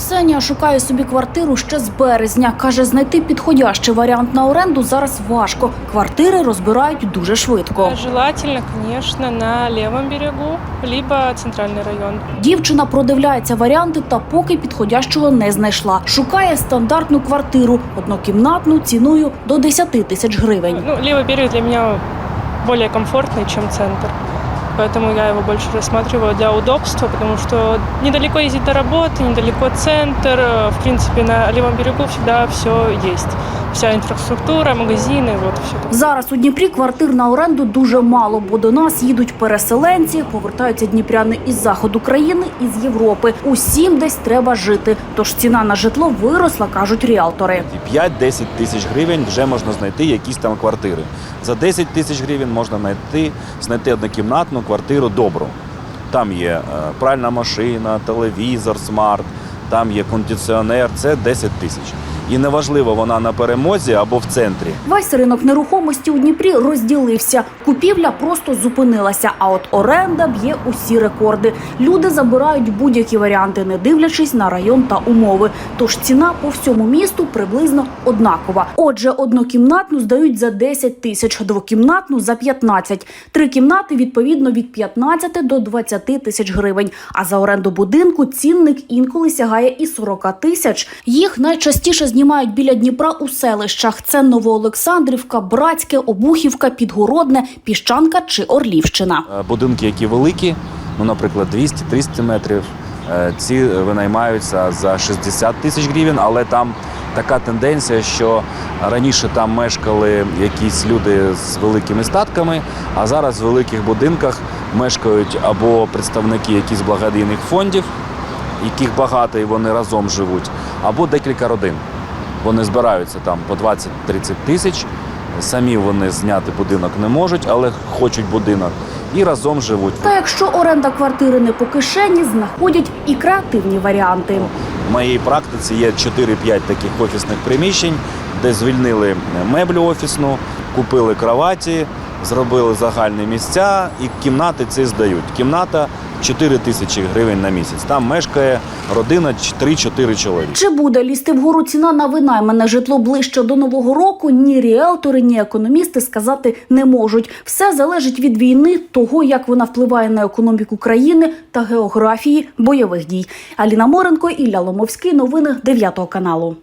Ксенія шукає собі квартиру ще з березня. Каже, знайти підходящий варіант на оренду зараз важко. Квартири розбирають дуже швидко. Желательно, конечно, на левом берегу, либо центральный район. Дівчина продивляється варіанти та поки підходящого не знайшла. Шукає стандартну квартиру, однокімнатну ціною до 10 тисяч гривень. Ну, левый берег для меня более комфортный, чем центр. Поэтому я его больше рассматриваю для удобства, потому что недалеко ездить до работы, недалеко центр. В принципе, на левом берегу всегда все есть. Вся инфраструктура, магазины, вот все. Зараз у Дніпрі квартир на оренду дуже мало, бо до нас їдуть переселенці, повертаються дніпряни із заходу країни і з Європи. Усім десь треба жити. Тож ціна на житло виросла, кажуть ріалтори. 5-10 тисяч гривень вже можна знайти якісь там квартири. За 10 тисяч гривень можна знайти, знайти однокімнатну квартиру добру. Там є е, пральна машина, телевізор, смарт, там є кондиціонер, це 10 тисяч. І неважливо, вона на перемозі або в центрі. Весь ринок нерухомості у Дніпрі розділився. Купівля просто зупинилася. А от оренда б'є усі рекорди. Люди забирають будь-які варіанти, не дивлячись на район та умови. Тож ціна по всьому місту приблизно однакова. Отже, однокімнатну здають за 10 тисяч, двокімнатну за 15. Три кімнати відповідно від 15 до 20 тисяч гривень. А за оренду будинку цінник інколи сягає і 40 тисяч. Їх найчастіше знімають біля Дніпра у селищах. Це Новоолександрівка, Братське, Обухівка, Підгородне, Піщанка чи Орлівщина. Е, Будинки, які великі, ну, наприклад, 200-300 метрів, е, ці винаймаються за 60 тисяч гривень, але там така тенденція, що раніше там мешкали якісь люди з великими статками, а зараз в великих будинках мешкають або представники якихось благодійних фондів, яких багато і вони разом живуть, або декілька родин. Вони збираються там по 20-30 тисяч. Самі вони зняти будинок не можуть, але хочуть будинок і разом живуть. Та якщо оренда квартири не по кишені, знаходять і креативні варіанти. В моїй практиці є 4-5 таких офісних приміщень, де звільнили меблю офісну, купили кроваті, зробили загальні місця і кімнати ці здають. Кімната 4 тисячі гривень на місяць. Там мешкає родина 3-4 чоловіка. Чи буде лізти вгору ціна на винаймане житло ближче до нового року? Ні ріелтори, ні економісти сказати не можуть. Все залежить від війни, того як вона впливає на економіку країни та географії бойових дій. Аліна Моренко, Ілля Ломовський. Новини 9 каналу.